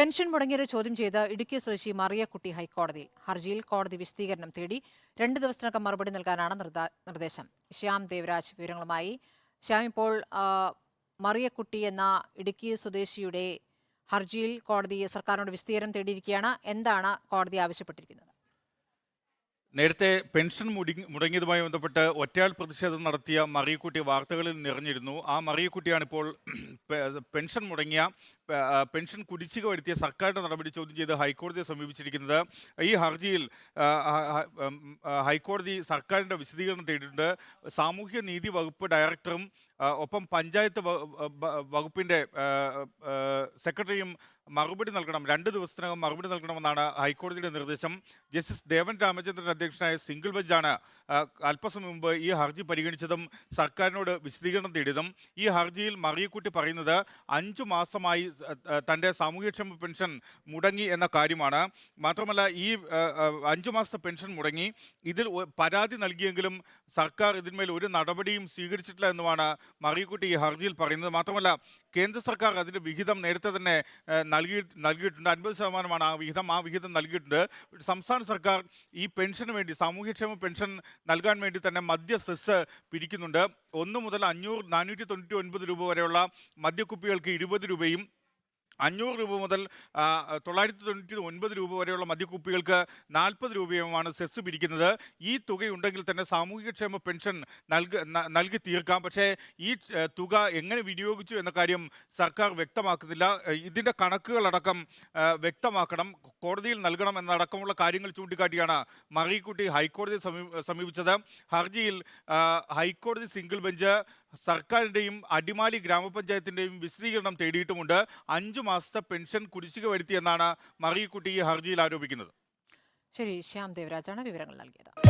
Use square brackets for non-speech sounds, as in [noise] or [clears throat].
Pension മുടങ്ങിയത് ചോദ്യം ചെയ്ത് ഇടുക്കി സ്വദേശി മറിയക്കുട്ടി ഹൈക്കോടതിയിൽ. ഹർജിയിൽ കോടതി വിശദീകരണം തേടി രണ്ട് ദിവസത്തിനകം മറുപടി നൽകാനാണ് നിർദ്ദ- നിർദ്ദേശം. ശ്യാം ദേവരാജ് വിവരങ്ങളുമായി. ശ്യാം ഇപ്പോൾ മറിയക്കുട്ടി എന്ന ഇടുക്കി സ്വദേശിയുടെ ഹർജിയിൽ കോടതി സർക്കാരിനോട് വിശദീകരണം തേടിയിരിക്കുകയാണ്. എന്താണ് കോടതി ആവശ്യപ്പെട്ടിരിക്കുന്നത്? നേരത്തെ പെൻഷൻ മുടങ്ങി മുടങ്ങിയതുമായി ബന്ധപ്പെട്ട് ഒറ്റയാൾ പ്രതിഷേധം നടത്തിയ മറിയക്കുട്ടി വാർത്തകളിൽ നിറഞ്ഞിരുന്നു. ആ മറിയക്കുട്ടിയാണ് ഇപ്പോൾ [clears throat] പെൻഷൻ മുടങ്ങിയ പെൻഷൻ കുടിശ്ശിക വരുത്തിയ സർക്കാരിന്റെ നടപടി ചോദ്യം ചെയ്ത് ഹൈക്കോടതിയെ സമീപിച്ചിരിക്കുന്നത്. ഈ ഹർജിയിൽ ഹൈക്കോടതി സർക്കാരിന്റെ വിശദീകരണം തേടിയിട്ടുണ്ട്. സാമൂഹ്യ നീതി വകുപ്പ് ഡയറക്ടറും ഒപ്പം പഞ്ചായത്ത് വ- വ- വകുപ്പിന്റെ ആ, ആ, സെക്രട്ടറിയും മറുപടി നൽകണം രണ്ട് ദിവസത്തിനകം മറുപടി നൽകണമെന്നാണ് ഹൈക്കോടതിയുടെ നിർദ്ദേശം. ജസ്റ്റിസ് ദേവൻ രാമചന്ദ്രൻ അധ്യക്ഷനായ സിംഗിൾ ബെഞ്ചാണ് അല്പസമയം മുമ്പ് ഈ ഹർജി പരിഗണിച്ചതും സർക്കാരിനോട് വിശദീകരണം തേടിയതും. ഈ ഹർജിയിൽ മറിയക്കുട്ടി പറയുന്നത് അഞ്ചു മാസമായി തന്റെ സാമൂഹ്യക്ഷേമ പെൻഷൻ മുടങ്ങി എന്ന കാര്യമാണ്. മാത്രമല്ല ഈ അഞ്ചു മാസത്തെ പെൻഷൻ മുടങ്ങി. ഇതിൽ പരാതി നൽകിയെങ്കിലും സർക്കാർ ഇതിന്മേൽ ഒരു നടപടിയും സ്വീകരിച്ചിട്ടില്ല എന്നുമാണ് മറിയക്കുട്ടി ഈ ഹർജിയിൽ പറയുന്നത്. മാത്രമല്ല കേന്ദ്ര സർക്കാർ അതിന്റെ വിഹിതം നേരത്തെ തന്നെ നൽകി നൽകിയിട്ടുണ്ട്. അൻപത് ശതമാനമാണ് ആ വിഹിതം. ആ വിഹിതം നൽകിയിട്ടുണ്ട്. സംസ്ഥാന സർക്കാർ ഈ പെൻഷന് വേണ്ടി സാമൂഹ്യക്ഷേമ പെൻഷൻ നൽകാൻ വേണ്ടി തന്നെ മദ്യ സെസ് പിരിക്കുന്നുണ്ട്. ഒന്ന് മുതൽ അഞ്ഞൂറ് നാനൂറ്റി തൊണ്ണൂറ്റി ഒൻപത് രൂപ വരെയുള്ള മദ്യക്കുപ്പികൾക്ക് ഇരുപത് രൂപയും അഞ്ഞൂറ് രൂപ മുതൽ തൊള്ളായിരത്തി തൊണ്ണൂറ്റി ഒൻപത് രൂപ വരെയുള്ള മദ്യക്കുപ്പികൾക്ക് നാൽപ്പത് രൂപയുമാണ് സെസ് പിരിക്കുന്നത്. ഈ തുകയുണ്ടെങ്കിൽ തന്നെ സാമൂഹികക്ഷേമ പെൻഷൻ നൽക നൽകി തീർക്കാം. പക്ഷേ ഈ തുക എങ്ങനെ വിനിയോഗിച്ചു എന്ന കാര്യം സർക്കാർ വ്യക്തമാക്കുന്നില്ല. ഇതിന്റെ കണക്കുകളടക്കം വ്യക്തമാക്കണം. കോടതിയിൽ നൽകണം എന്നടക്കമുള്ള കാര്യങ്ങൾ ചൂണ്ടിക്കാട്ടിയാണ് മറിയക്കുട്ടി ഹൈക്കോടതിയെ സമീപിച്ചത്. ഹർജിയിൽ ഹൈക്കോടതി സിംഗിൾ ബെഞ്ച് സർക്കാരിന്റെയും അടിമാലി ഗ്രാമപഞ്ചായത്തിന്റെയും വിശദീകരണം തേടിയിട്ടുമുണ്ട്. അഞ്ചു മാസത്തെ പെൻഷൻ കുടിശ്ശിക വരുത്തിയെന്നാണ് മറിയക്കുട്ടി ഈ ഹർജിയിൽ ആരോപിക്കുന്നത്. ശരി ശ്യാം ദേവരാജാണ് വിവരങ്ങൾ നൽകിയത്.